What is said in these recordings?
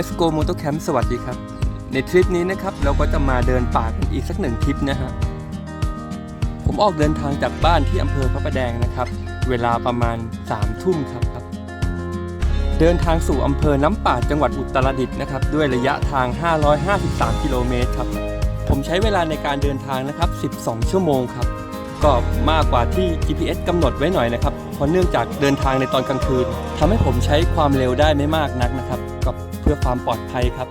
Let's Go Moto Camp สวัสดีครับ ในทริปนี้นะครับเราก็จะมาเดินป่ากันอีกสักหนึ่งทริปนะฮะ ผมออกเดินทางจากบ้านที่อำเภอพระประแดงนะครับ เวลาประมาณ3ทุ่มครับครับ เดินทางสู่อำเภอน้ำป่าจังหวัดอุตรดิตถ์นะครับ ด้วยระยะทาง 553 กิโลเมตรครับ ผมใช้เวลาในการเดินทางนะครับ 12 ชั่วโมงครับ ก็มากกว่าที่ GPS กำหนดไว้หน่อยนะครับ เพราะเนื่องจากเดินทางในตอนกลางคืนทำให้ผมใช้ความเร็วได้ไม่มากนักนะครับ พื่อความปลอดภัยครับ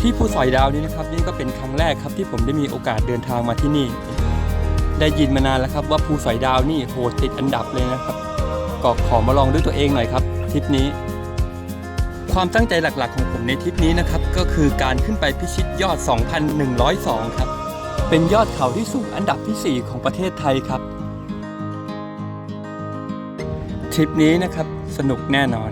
ที่ภูสอยดาวนี้นะครับนี่ก็เป็นครั้งแรกครับที่ผมได้มีโอกาสเดินทางมาที่นี่ ได้ยินมานานแล้วครับว่าภูสอยดาวนี่โหดติดอันดับเลยนะครับก็ขอมาลองด้วยตัวเองหน่อยครับทริปนี้ ความตั้งใจหลักๆของผมในทริปนี้นะครับก็คือการขึ้นไปพิชิตยอด 2,102 ครับ เป็นยอดเขาที่สูงอันดับที่ 4 ของประเทศไทยครับ ทริปนี้นะครับ สนุกแน่นอน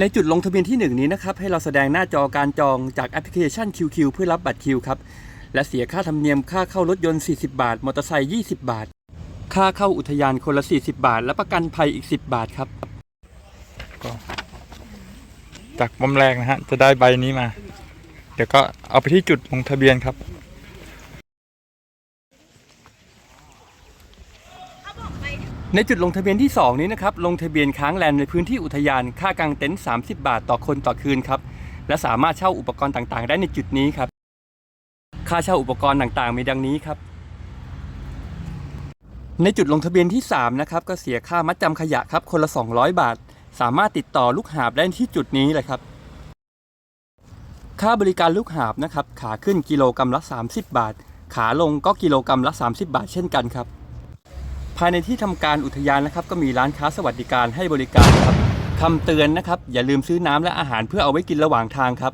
ในจุดลงทะเบียนที่ 1 นี้นะครับ ให้เราแสดงหน้าจอการจองจากแอปพลิเคชัน QQ เพื่อรับบัตรคิวครับ และเสียค่าธรรมเนียมค่าเข้ารถยนต์ 40 บาท มอเตอร์ไซค์20 บาท ค่าเข้าอุทยานคนละ 40 บาท และประกันภัยอีก 10 บาทครับจากบอมแรกนะฮะ จะได้ใบนี้มา เดี๋ยวก็เอาไปที่จุดลงทะเบียนครับ ในจุดลงทะเบียนที่ 2 นี้นะครับลงทะเบียนค้างแรมในพื้นที่อุทยานค่ากางเต็นท์30 บาทต่อคนต่อคืนครับและสามารถเช่าอุปกรณ์ต่างๆ ได้ในจุดนี้ครับ ค่าเช่าอุปกรณ์ต่างๆ มีดังนี้ครับ ในจุดลงทะเบียนที่ 3 นะครับ ก็เสียค่ามัดจำขยะครับ คนละ 200 บาท สามารถติดต่อลูกหาบได้ที่จุดนี้เลยครับ ค่าบริการลูกหาบนะครับ ขาขึ้นกิโลกรรัมละ 30 บาท ขาลงก็กิโลกรรัมละ 30 บาท เช่นกันครับ ภายในที่ทำการอุทยานนะครับก็มีร้านค้าสวัสดิการให้บริการครับคำเตือนนะครับ อย่าลืมซื้อน้ำและอาหารเพื่อเอาไว้กินระหว่างทางครับ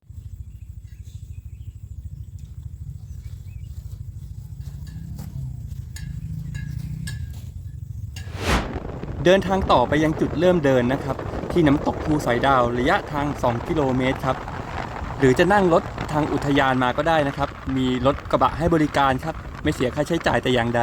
เดินทางต่อไปยังจุดเริ่มเดินนะครับ ที่น้ำตกภูสอยดาวระยะทาง 2 กิโลเมตรครับหรือจะนั่งรถทางอุทยานมาก็ได้นะครับ มีรถกระบะให้บริการครับ ไม่เสียค่าใช้จ่ายแต่อย่างใด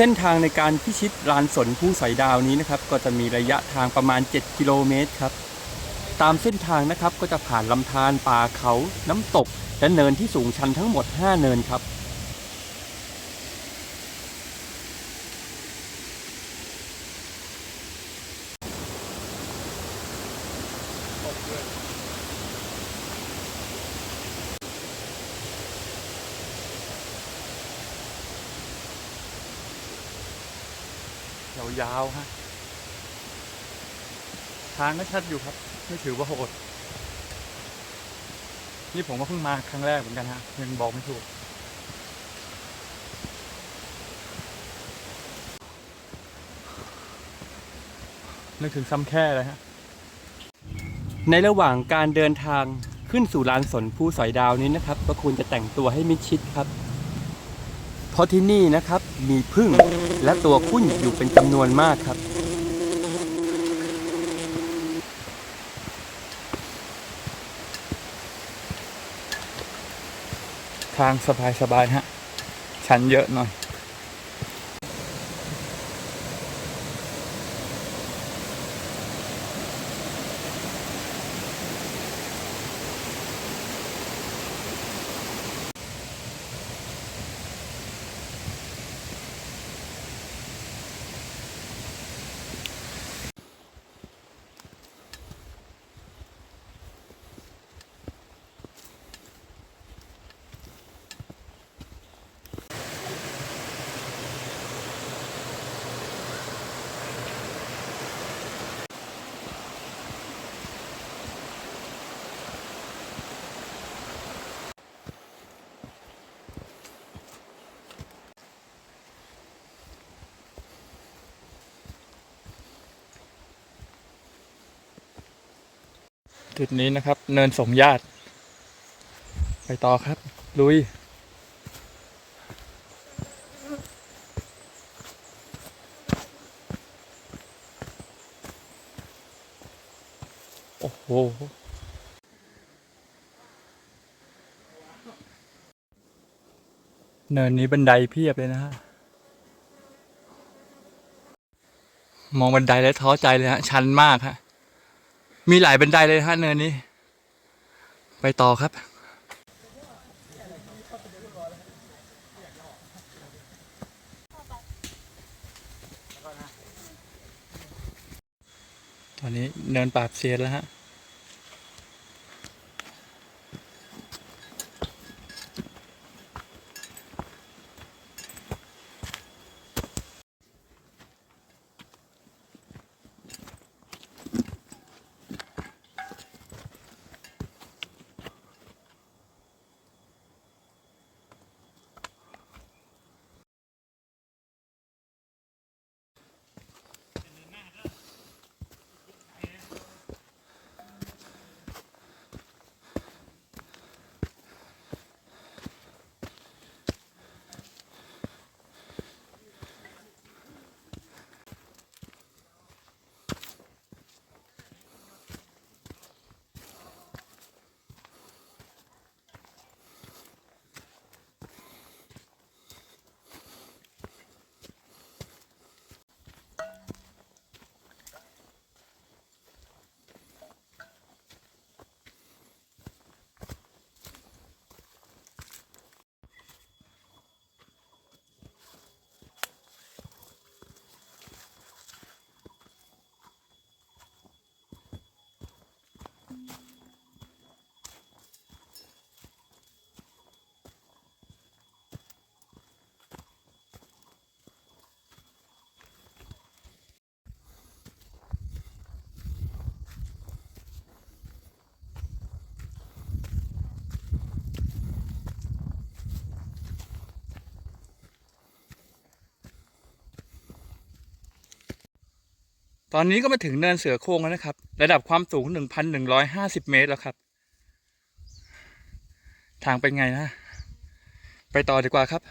เส้นทางในการพิชิตลานสนผู้สอยดาวนี้นะครับ ก็จะมีระยะทางประมาณ 7 กิโลเมตรครับ ตามเส้นทางนะครับก็จะผ่านลำธารป่าเขา น้ำตก และเนินที่สูงชันทั้งหมด 5 เนินครับ ยาวๆฮะทางก็ชัดอยู่ครับ ไม่ถือว่าโหด นี่ผมก็เพิ่งมาครั้งแรกเหมือนกันฮะยังบอกไม่ถูก นึกถึงซ้ำแค่เลยฮะ ในระหว่างการเดินทางขึ้นสู่ลานสนผู้สอยดาวนี้นะครับ ก็ควรจะแต่งตัวให้มิดชิดครับ เพราะที่นี่นะครับมีพึ่ง และตัวคุ้นอยู่เป็นจำนวนมากครับ ทางสบายๆฮะ ชันเยอะหน่อย จุดนี้นะครับ เนินสมญาติ ไปต่อครับ ลุย โอ้โหเนินนี้บันไดเพียบเลยนะฮะ มองบันไดแล้วท้อใจเลยฮะ ชันมากฮะ มีหลายบันไดเลยฮะเนินนี้ ไปต่อครับ ตอนนี้เนินปราบเซียนแล้วฮะ อนนี้ก็มาถึงเนินเสือโคร่งแล้วนะครับ ระดับความสูง 1,150 เมตรแล้วครับ ทางเป็นไงนะ ไปต่อดีกว่าครับ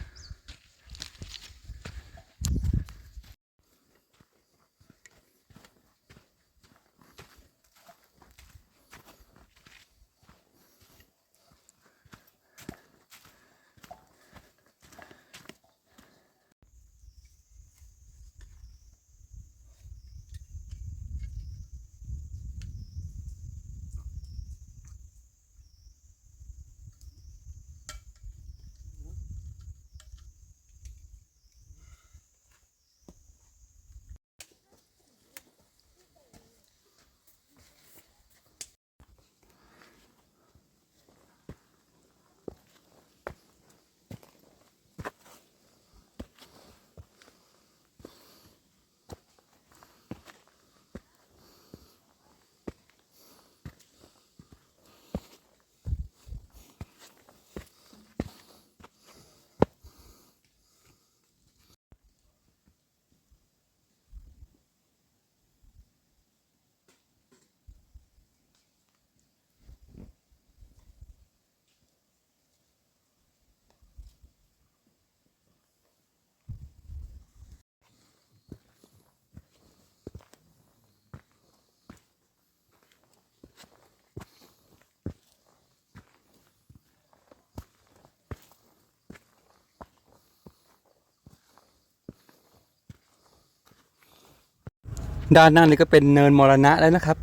ด้านหน้านี่ก็เป็นเนินมรณะแล้วนะครับ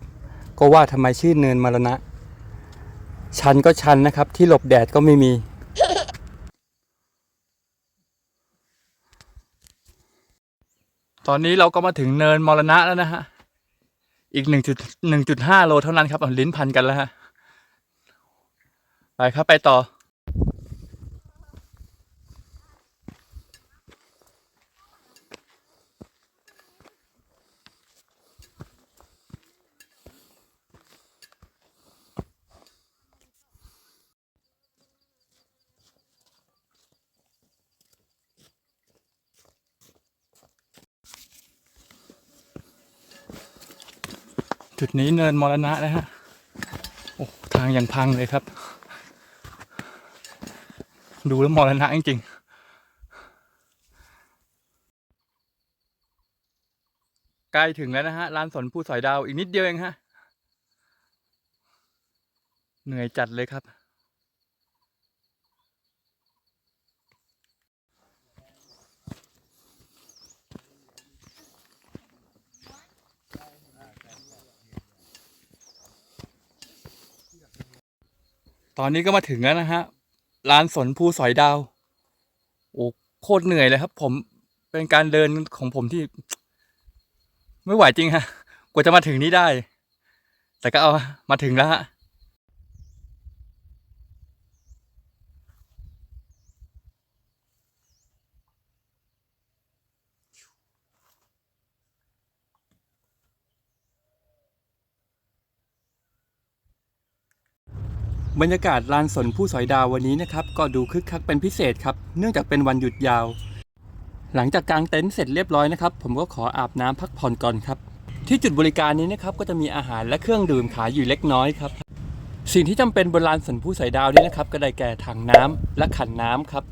ก็ว่าทำไมชื่อเนินมรณะ ชันก็ชันนะครับ ที่หลบแดดก็ไม่มี ตอนนี้เราก็มาถึงเนินมรณะแล้วนะฮะ อีกหนึ่งจุดหนึ่งจุดห้าโลเท่านั้นครับลิ้นพันกันแล้วฮะ ไปครับไปต่อ จุดนี้เนินมรณะนะฮะ โอ้ทางยังพังเลยครับ ดูแล้วมรณะจริงๆใกล้ถึงแล้วนะฮะลานสนผู้สอยดาวอีกนิดเดียวเองฮะ เหนื่อยจัดเลยครับ ตอนนี้ก็มาถึงแล้วนะฮะลานสนภูสอยดาว โอ้โคตรเหนื่อยเลยครับ ผมเป็นการเดินของผมที่ ไม่ไหวจริงฮะ กว่าจะมาถึงนี้ได้ แต่ก็เอามาถึงแล้วฮะ บรรยากาศลานสนผู้สอยดาววันนี้นะครับก็ดูคึกคักเป็นพิเศษครับเนื่องจากเป็นวันหยุดยาว หลังจากกางเต็นท์เสร็จเรียบร้อยนะครับ ผมก็ขออาบน้ำพักผ่อนก่อนครับ ที่จุดบริการนี้นะครับก็จะมีอาหารและเครื่องดื่มขายอยู่เล็กน้อยครับ สิ่งที่จำเป็นบนลานสนผู้สอยดาวนี้นะครับก็ได้แก่ถังน้ำและขันน้ำครับ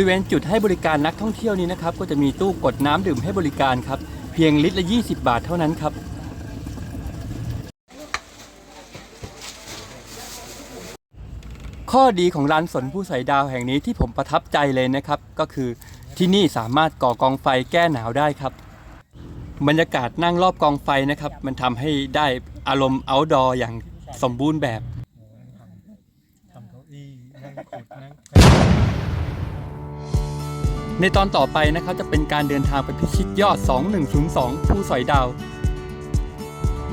ริเวณจุดให้บริการนักท่องเที่ยวนี้นะครับ ก็จะมีตู้กดน้ำดื่มให้บริการครับ เพียงลิตรละ 20 บาทเท่านั้นครับ ข้อดีของร้านสนผู้ใส่ดาวแห่งนี้ที่ผมประทับใจเลยนะครับ ก็คือที่นี่สามารถก่อกองไฟแก้หนาวได้ครับ บรรยากาศนั่งรอบกองไฟนะครับ มันทำให้ได้อารมณ์ outdoor อย่างสมบูรณ์แบบ ทำเก้าอี้นั่งขดนั่ง ในตอนต่อไปนะครับจะเป็นการเดินทางไปพิชิตยอด 2102ภูสอยดาว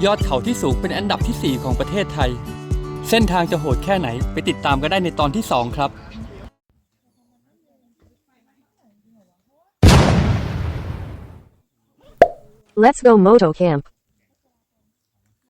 ยอดเขาที่สูงเป็นอันดับทีสี่ 4 ของประเทศไทย เส้นทางจะโหดแค่ไหนไปติดตามกันได้ในตอนที่ 2 ครับ Let's go Moto Camp.